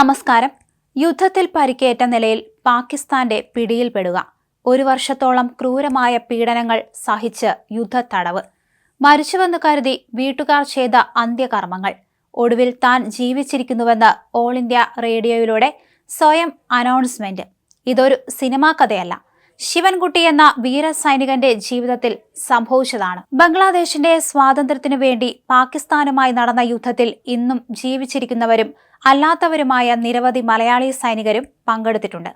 നമസ്കാരം. യുദ്ധത്തിൽ പരിക്കേറ്റ നിലയിൽ പാകിസ്ഥാന്റെ പിടിയിൽപ്പെടുക. ഒരു വർഷത്തോളം ക്രൂരമായ പീഡനങ്ങൾ സഹിച്ച് യുദ്ധത്തടവ്. മരിച്ചുവെന്ന് കരുതി വീട്ടുകാർ ചെയ്ത അന്ത്യകർമ്മങ്ങൾ. ഒടുവിൽ താൻ ജീവിച്ചിരിക്കുന്നുവെന്ന് ഓൾ ഇന്ത്യ റേഡിയോയിലൂടെ സ്വയം അനൗൺസ്മെന്റ്. ഇതൊരു സിനിമാ കഥയല്ല. ശിവൻകുട്ടി എന്ന വീരസൈനികന്റെ ജീവിതത്തിൽ സംഭവിച്ചതാണ്. ബംഗ്ലാദേശിന്റെ സ്വാതന്ത്ര്യത്തിനു വേണ്ടി പാകിസ്ഥാനുമായി നടന്ന യുദ്ധത്തിൽ ഇന്നും ജീവിച്ചിരിക്കുന്നവരും അല്ലാത്തവരുമായ നിരവധി മലയാളി സൈനികരും പങ്കെടുത്തിട്ടുണ്ട്.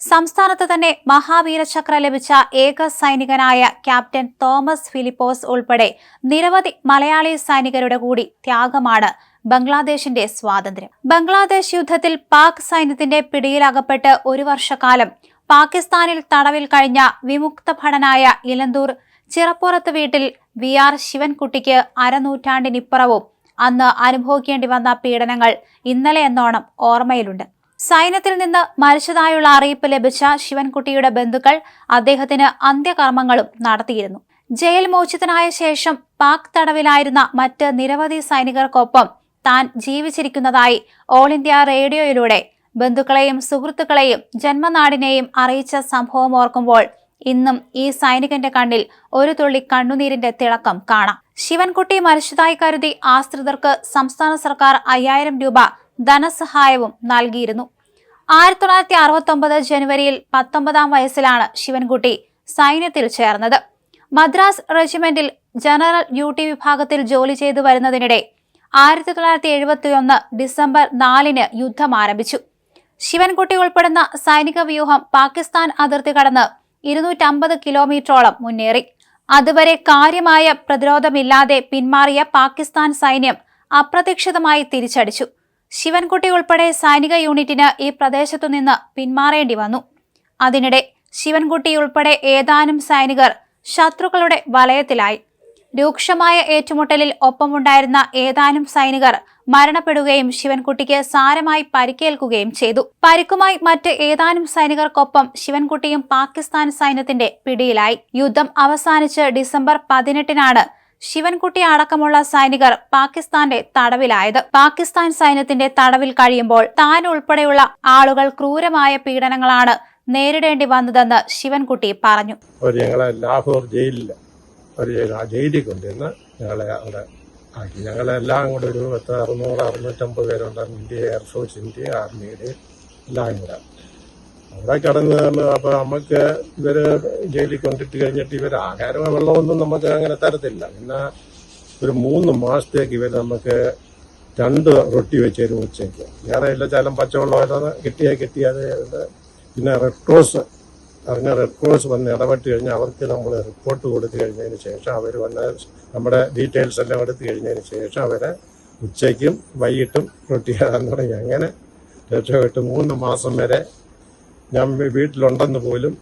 സംസ്ഥാനത്ത് തന്നെ മഹാവീരചക്ര ലഭിച്ച ഏക സൈനികനായ ക്യാപ്റ്റൻ തോമസ് ഫിലിപ്പോസ് ഉൾപ്പെടെ നിരവധി മലയാളി സൈനികരുടെ കൂടി ത്യാഗമാണ് ബംഗ്ലാദേശിന്റെ സ്വാതന്ത്ര്യം. ബംഗ്ലാദേശ് യുദ്ധത്തിൽ പാക് സൈന്യത്തിന്റെ പിടിയിലകപ്പെട്ട് ഒരു വർഷക്കാലം പാകിസ്ഥാനിൽ തടവിൽ കഴിഞ്ഞ വിമുക്ത ഭടനായ ഇലന്തൂർ ചിറപ്പുറത്ത് വീട്ടിൽ വി ആർ ശിവൻകുട്ടിക്ക് അരനൂറ്റാണ്ടിനിപ്പുറവും അന്ന് അനുഭവിക്കേണ്ടി വന്ന പീഡനങ്ങൾ ഇന്നലെ എന്നോണം ഓർമ്മയിലുണ്ട്. സൈന്യത്തിൽ നിന്ന് മരിച്ചതായുള്ള അറിയിപ്പ് ലഭിച്ച ശിവൻകുട്ടിയുടെ ബന്ധുക്കൾ അദ്ദേഹത്തിന് അന്ത്യകർമ്മങ്ങളും നടത്തിയിരുന്നു. ജയിൽ മോചിതനായ ശേഷം പാക് തടവിലായിരുന്ന മറ്റ് നിരവധി സൈനികർക്കൊപ്പം താൻ ജീവിച്ചിരിക്കുന്നതായി ഓൾ ഇന്ത്യ റേഡിയോയിലൂടെ ബന്ധുക്കളെയും സുഹൃത്തുക്കളെയും ജന്മനാടിനെയും അറിയിച്ച സംഭവം ഓർക്കുമ്പോൾ ഇന്നും ഈ സൈനികന്റെ കണ്ണിൽ ഒരു തുള്ളി കണ്ണുനീരിന്റെ തിളക്കം കാണാം. ശിവൻകുട്ടി മരിച്ചതായി കരുതി ആശ്രിതർക്ക് സംസ്ഥാന സർക്കാർ അയ്യായിരം രൂപ ധനസഹായവും നൽകിയിരുന്നു. ആയിരത്തി തൊള്ളായിരത്തി അറുപത്തി ഒമ്പത് ജനുവരിയിൽ പത്തൊമ്പതാം വയസ്സിലാണ് ശിവൻകുട്ടി സൈന്യത്തിൽ ചേർന്നത്. മദ്രാസ് റെജിമെന്റിൽ ജനറൽ ഡ്യൂട്ടി വിഭാഗത്തിൽ ജോലി ചെയ്തു വരുന്നതിനിടെ ആയിരത്തി തൊള്ളായിരത്തി എഴുപത്തി ഒന്ന് ഡിസംബർ നാലിന് യുദ്ധം ആരംഭിച്ചു. ശിവൻകുട്ടി ഉൾപ്പെടുന്ന സൈനിക വ്യൂഹം പാകിസ്ഥാൻ അതിർത്തി കടന്ന് ഇരുന്നൂറ്റമ്പത് കിലോമീറ്ററോളം മുന്നേറി. അതുവരെ കാര്യമായ പ്രതിരോധമില്ലാതെ പിന്മാറിയ പാകിസ്ഥാൻ സൈന്യം അപ്രതീക്ഷിതമായി തിരിച്ചടിച്ചു. ശിവൻകുട്ടി ഉൾപ്പെടെ സൈനിക യൂണിറ്റിന് ഈ പ്രദേശത്തു നിന്ന് പിന്മാറേണ്ടി വന്നു. അതിനിടെ ശിവൻകുട്ടി ഉൾപ്പെടെ ഏതാനും സൈനികർ ശത്രുക്കളുടെ വലയത്തിലായി. രൂക്ഷമായ ഏറ്റുമുട്ടലിൽ ഒപ്പമുണ്ടായിരുന്ന ഏതാനും സൈനികർ മരണപ്പെടുകയും ശിവൻകുട്ടിക്ക് സാരമായി പരിക്കേൽക്കുകയും ചെയ്തു. പരിക്കുമായി മറ്റ് ഏതാനും സൈനികർക്കൊപ്പം ശിവൻകുട്ടിയും പാകിസ്ഥാൻ സൈന്യത്തിന്റെ പിടിയിലായി. യുദ്ധം അവസാനിച്ച് ഡിസംബർ പതിനെട്ടിനാണ് ശിവൻകുട്ടി അടക്കമുള്ള സൈനികർ പാകിസ്ഥാന്റെ തടവിലായത്. പാകിസ്ഥാൻ സൈന്യത്തിന്റെ തടവിൽ കഴിയുമ്പോൾ താൻ ഉൾപ്പെടെയുള്ള ആളുകൾ ക്രൂരമായ പീഡനങ്ങളാണ് നേരിടേണ്ടി വന്നതെന്ന് ശിവൻകുട്ടി പറഞ്ഞു. ഞങ്ങളെ ലാഹോർ ജയിലിൽ ഒരു ജയിലിൽ കൊണ്ടുവന്ന് ഞങ്ങളെ അവിടെ ആക്കി. ഞങ്ങളെല്ലാം കൂടെ ഒരു പത്ത് അറുന്നൂറ് അറുന്നൂറ്റമ്പത് പേരുണ്ടായിരുന്നു. ഇന്ത്യ എയർഫോഴ്സ് ഇന്ത്യ ആർമിയുടെ എല്ലാം കൂടെ. അവിടെ കടന്ന് അപ്പൊ നമുക്ക് ഇവർ ജയിലിൽ കൊണ്ടിട്ട് കഴിഞ്ഞിട്ട് ഇവർ ആഹാരമോ വെള്ളമൊന്നും നമുക്ക് അങ്ങനെ തരത്തില്ല. പിന്നെ ഒരു മൂന്ന് മാസത്തേക്ക് ഇവർ നമുക്ക് രണ്ട് റൊട്ടി വെച്ച് തരും ഉച്ചയ്ക്ക്. വേറെ ഇല്ല ചാലം പച്ചവെള്ളം കിട്ടിയാൽ കിട്ടിയാതെ പിന്നെ റെഡ് ക്രോസ് റെഡ് ക്രോസ് വന്ന് ഇടപെട്ട് കഴിഞ്ഞാൽ അവർക്ക് നമ്മൾ റിപ്പോർട്ട് കൊടുത്തു കഴിഞ്ഞതിന് ശേഷം അവർ വന്ന് നമ്മുടെ ഡീറ്റെയിൽസ് എല്ലാം എടുത്തു കഴിഞ്ഞതിന് ശേഷം അവരെ ഉച്ചയ്ക്കും വൈകിട്ടും റൊട്ടി ചെയ്യാൻ തുടങ്ങി. അങ്ങനെ രക്ഷപ്പെട്ട്. മൂന്ന് മാസം വരെ ഞാൻ വീട്ടിലുണ്ടെന്ന് പോലും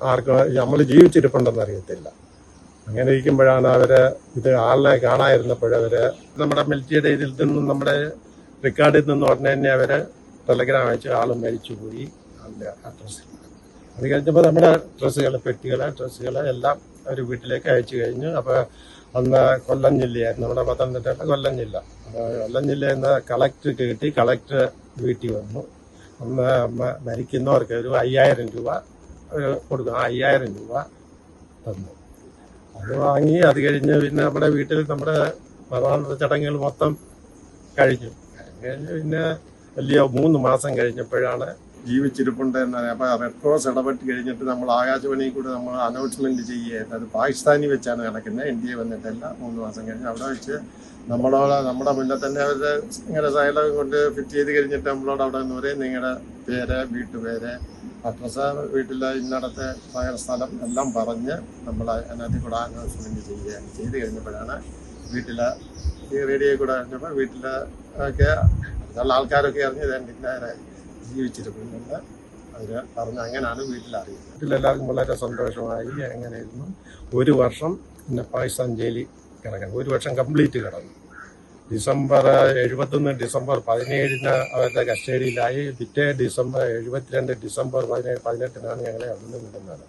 ആർക്കും നമ്മൾ ജീവിച്ചിരിപ്പുണ്ടെന്ന് അറിയത്തില്ല. അങ്ങനെ ഇരിക്കുമ്പോഴാണ് അവരെ ഇത് ആളിനെ കാണാതിരുന്നപ്പോഴവര് നമ്മുടെ മിലിറ്ററിയുടെ ഇതിൽ നിന്നും നമ്മുടെ റെക്കോർഡിൽ നിന്നും ഉടനെ തന്നെ അവർ ടെലഗ്രാം അയച്ച് ആൾ മരിച്ചുപോയി. അതിന്റെ അഡ്രസ്സിൽ അത് കഴിഞ്ഞപ്പോൾ നമ്മുടെ ഡ്രസ്സുകൾ പെട്ടികൾ ഡ്രസ്സുകൾ എല്ലാം അവർ വീട്ടിലേക്ക് അയച്ചു കഴിഞ്ഞു. അപ്പോൾ അന്ന് കൊല്ലം ജില്ലയായിരുന്നു. നമ്മുടെ പത്തനംതിട്ട കൊല്ലം ജില്ല. കൊല്ലം ജില്ലയിൽ നിന്ന് കളക്ടർ കിട്ടി. കളക്ടർ വീട്ടിൽ വന്നു. അന്ന് മരിക്കുന്നവർക്ക് ഒരു അയ്യായിരം രൂപ ഒരു കൊടുക്കും. ആ അയ്യായിരം രൂപ തന്നു. അത് വാങ്ങി അത് കഴിഞ്ഞ് പിന്നെ നമ്മുടെ വീട്ടിൽ നമ്മുടെ മരണ ചടങ്ങുകൾ മൊത്തം കഴിഞ്ഞു. കഴിഞ്ഞ് പിന്നെ വലിയ മൂന്ന് മാസം കഴിഞ്ഞപ്പോഴാണ് ജീവിച്ചിരിപ്പുണ്ട് എന്നറിയാം അപ്പൊ റെഡ് ക്രോസ് ഇടപെട്ട് കഴിഞ്ഞിട്ട് നമ്മൾ ആകാശവാണിയിൽ കൂടെ നമ്മൾ അനൗൺസ്മെന്റ് ചെയ്യുകയായിരുന്നു. അത് പാകിസ്ഥാനിൽ വെച്ചാണ് നടക്കുന്നത്. ഇന്ത്യയിൽ വന്നിട്ടല്ല മൂന്ന് മാസം കഴിഞ്ഞ് അവിടെ വെച്ച് നമ്മളോട് നമ്മുടെ മുന്നിൽ തന്നെ അവർ ഇങ്ങനെ സൈലം കൊണ്ട് ഫിറ്റ് ചെയ്ത് കഴിഞ്ഞിട്ട് നമ്മളോട് അവിടെ നിന്ന് പറയും നിങ്ങളുടെ പേര് വീട്ടുപേര് അഡ്രസ്സ് വീട്ടിലെ ഇന്നടത്തെ ഭയങ്കര സ്ഥലം എല്ലാം പറഞ്ഞ് നമ്മൾ അതിനകത്ത് കൂടെ അനൗൺസ്മെന്റ് ചെയ്യുകയാണ്. ചെയ്ത് കഴിഞ്ഞപ്പോഴാണ് വീട്ടിലെ ഈ റേഡിയോ കൂടെ കഴിഞ്ഞപ്പോൾ വീട്ടിലെ ഒക്കെ അടുത്തുള്ള ആൾക്കാരൊക്കെ അറിഞ്ഞ് ഇതെന്റെ എന്റെ ജീവിച്ചിരിക്കുന്നുണ്ട്. അതിന് പറഞ്ഞു അങ്ങനെയാണ് വീട്ടിൽ അറിയുന്നത് വീട്ടിലെല്ലാവർക്കും വളരെ സന്തോഷമായി. അങ്ങനെയായിരുന്നു ഒരു വർഷം പിന്നെ പാകിസ്ഥാൻ ജയിലിൽ കിടക്കണം ഒരു വർഷം കംപ്ലീറ്റ് കിടന്നു. ഡിസംബർ എഴുപത്തൊന്ന് ഡിസംബർ പതിനേഴിന് അവരുടെ കസ്റ്റഡിയിലായി. പിറ്റേ ഡിസംബർ എഴുപത്തിരണ്ട് ഡിസംബർ പതിനേഴ് പതിനെട്ടിനാണ് ഞങ്ങളെ അവിടുന്ന് വിടുന്നത്.